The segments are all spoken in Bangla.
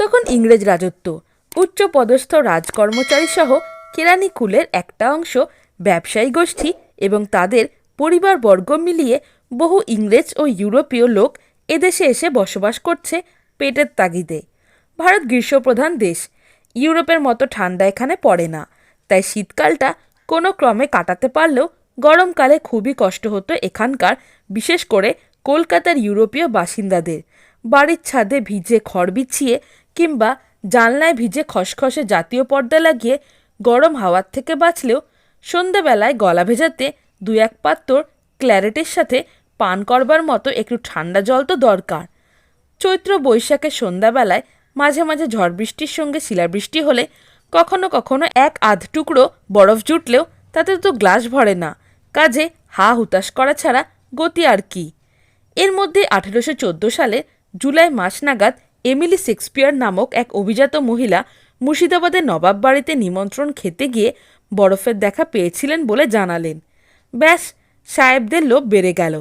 তখন ইংরেজ রাজত্ব। উচ্চ পদস্থ রাজকর্মচারী সহ কেরানি কুলের একটা অংশ ব্যবসায়ী গোষ্ঠী এবং তাদের পরিবারবর্গ মিলিয়ে বহু ইংরেজ ও ইউরোপীয় লোক এদেশে এসে বসবাস করছে পেটের তাগিদে। ভারত গ্রীষ্মপ্রধান দেশ। ইউরোপের মতো ঠান্ডা এখানে পড়ে না। তাই শীতকালটা কোনো ক্রমে কাটাতে পারলেও গরমকালে খুবই কষ্ট হতো এখানকার, বিশেষ করে কলকাতার ইউরোপীয় বাসিন্দাদের। বাড়ির ছাদে ভিজে খড় বিছিয়ে কিংবা জানলায় ভিজে খসখসে জাতীয় পর্দা লাগিয়ে গরম হাওয়ার থেকে বাঁচলেও সন্ধ্যাবেলায় গলা ভেজাতে দু এক পাত্র ক্ল্যারেটের সাথে পান করবার মতো একটু ঠান্ডা জল তো দরকার। চৈত্র বৈশাখের সন্ধ্যাবেলায় মাঝে মাঝে ঝড় বৃষ্টির সঙ্গে শিলাবৃষ্টি হলে কখনো কখনো এক আধ টুকরো বরফ জুটলেও তাতে তো গ্লাস ভরে না। কাজে হা হুতাশ করা ছাড়া গতি আর কি। এর মধ্যে আঠেরোশো চোদ্দ সালে জুলাই মাস নাগাদ এমিলি শেক্সপিয়ার নামক এক অভিজাত মহিলা মুর্শিদাবাদের নবাব বাড়িতে নিমন্ত্রণ খেতে গিয়ে বরফের দেখা পেয়েছিলেন বলে জানালেন। ব্যাস, সাহেবদের লোভ বেড়ে গেল।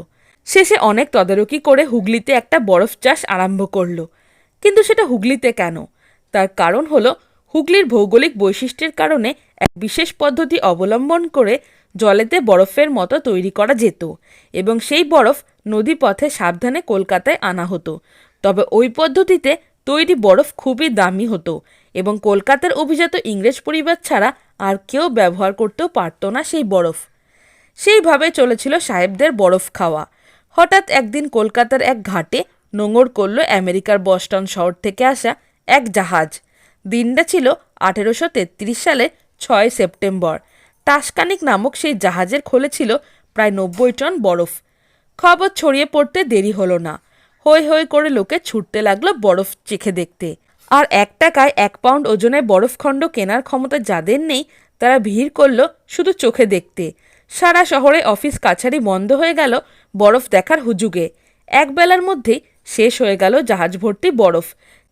শেষে অনেক তদারকি করে হুগলিতে একটা বরফ চাষ আরম্ভ করল। কিন্তু সেটা হুগলিতে কেন? তার কারণ হলো হুগলির ভৌগোলিক বৈশিষ্ট্যের কারণে এক বিশেষ পদ্ধতি অবলম্বন করে জলেতে বরফের মতো তৈরি করা যেত এবং সেই বরফ নদীপথে সাবধানে কলকাতায় আনা হতো। তবে ওই পদ্ধতিতে তৈরি বরফ খুবই দামি হতো এবং কলকাতার অভিজাত ইংরেজ পরিবার ছাড়া আর কেউ ব্যবহার করতেও পারত না সেই বরফ। সেইভাবে চলেছিল সাহেবদের বরফ খাওয়া। হঠাৎ একদিন কলকাতার এক ঘাটে নোঙর করল আমেরিকার বস্টন শহর থেকে আসা এক জাহাজ। দিনটা ছিল আঠেরোশো তেত্রিশ সালে ছয় সেপ্টেম্বর। টাসকানিক নামক সেই জাহাজের খোলে ছিল প্রায় নব্বই টন বরফ। খবর ছড়িয়ে পড়তে দেরি হলো না। হই হই করে লোকে ছুটতে লাগল বরফ চেখে দেখতে। আর এক টাকায় এক পাউন্ড ওজনের বরফখণ্ড কেনার ক্ষমতা যাদের নেই, তারা ভিড় করল শুধু চোখে দেখতে। সারা শহরে অফিস কাছারি বন্ধ হয়ে গেল বরফ দেখার হুজুগে। এক বেলার মধ্যেই শেষ হয়ে গেল জাহাজ ভর্তি বরফ।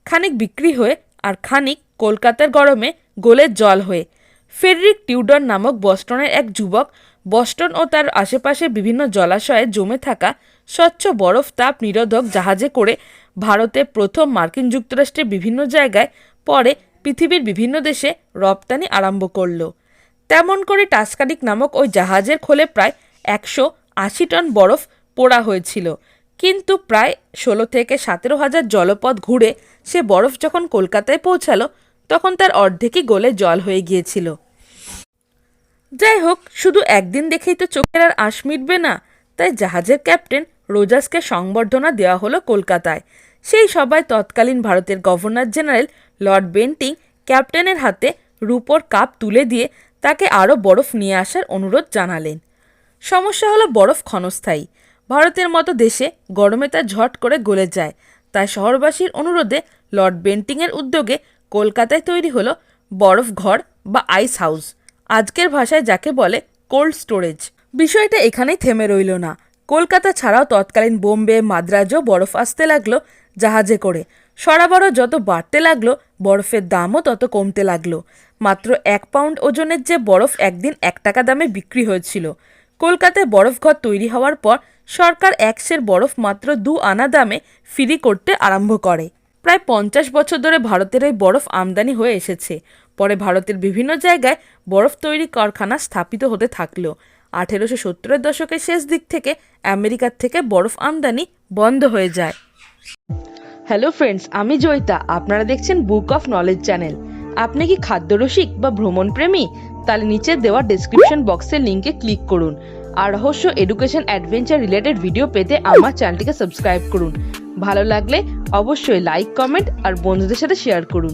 খানিক বিক্রি হয়ে আর খানিক কলকাতার গরমে গোলের জল হয়ে। ফেডরিক টিউডর নামক বস্টনের এক যুবক বস্টন ও তার আশেপাশে বিভিন্ন জলাশয়ে জমে থাকা স্বচ্ছ বরফ তাপ নিরোধক জাহাজে করে ভারতে প্রথম মার্কিন যুক্তরাষ্ট্রের বিভিন্ন জায়গায় পরে পৃথিবীর বিভিন্ন দেশে রপ্তানি আরম্ভ করল। তেমন করে টাস্কানিক নামক ওই জাহাজের খোলে প্রায় একশো আশি টন বরফ পোড়া হয়েছিল। কিন্তু প্রায় ষোলো থেকে সতেরো হাজার জলপথ ঘুরে সে বরফ যখন কলকাতায় পৌঁছালো, তখন তার অর্ধেকই গলে জল হয়ে গিয়েছিল। যাই হোক শুধু একদিন দেখেই তো চোখের আর আঁশ মিটবে না। তাই জাহাজের ক্যাপ্টেন রোজাসকে সংবর্ধনা দেওয়া হলো কলকাতায়। সেই সবাই তৎকালীন ভারতের গভর্নর জেনারেল লর্ড বেন্টিং ক্যাপ্টেনের হাতে রূপোর কাপ তুলে দিয়ে তাকে আরও বরফ নিয়ে আসার অনুরোধ জানালেন। সমস্যা হলো বরফ ক্ষণস্থায়ী। ভারতের মতো দেশে গরমে তা ঝট করে গলে যায়। তাই শহরবাসীর অনুরোধে লর্ড বেন্টিংয়ের উদ্যোগে কলকাতায় তৈরি হলো বরফ ঘর বা আইস হাউস। আজকের ভাষায় যাকে বলে কোল্ড স্টোরেজ বিষয়টা এখানেই থেমে রইল না। কলকাতা ছাড়াও তৎকালীন বোম্বে মাদ্রাজও বরফ আসতে লাগল জাহাজে করে। সরাবরও যত বাড়তে লাগল, বরফের দামও তত কমতে লাগল। মাত্র এক পাউন্ড ওজনের যে বরফ একদিন এক টাকা দামে বিক্রি হয়েছিল। কলকাতায় বরফ ঘর তৈরি হওয়ার পর সরকার একশের বরফ মাত্র দু আনা দামে ফ্রি করতে আরম্ভ করে। প্রায় পঞ্চাশ বছর ধরে ভারতের এই বরফ আমদানি হয়ে এসেছে। পরে ভারতের বিভিন্ন জায়গায় বরফ তৈরি কারখানা স্থাপিত হতে থাকল। আঠেরোশো সত্তরের দশকের শেষ দিক থেকে আমেরিকার থেকে বরফ আমদানি বন্ধ হয়ে যায়। হ্যালো ফ্রেন্ডস আমি জয়িতা। আপনারা দেখছেন বুক অফ নলেজ চ্যানেল আপনি কি খাদ্যরসিক বা ভ্রমণ প্রেমী তাহলে নিচে দেওয়া ডেসক্রিপশন বক্সের লিংকে ক্লিক করুন। আর রহস্য এডুকেশন অ্যাডভেঞ্চার রিলেটেড ভিডিও পেতে আমার চ্যানেলটিকে সাবস্ক্রাইব করুন। ভালো লাগলে অবশ্যই লাইক কমেন্ট আর বন্ধুদের সাথে শেয়ার করুন।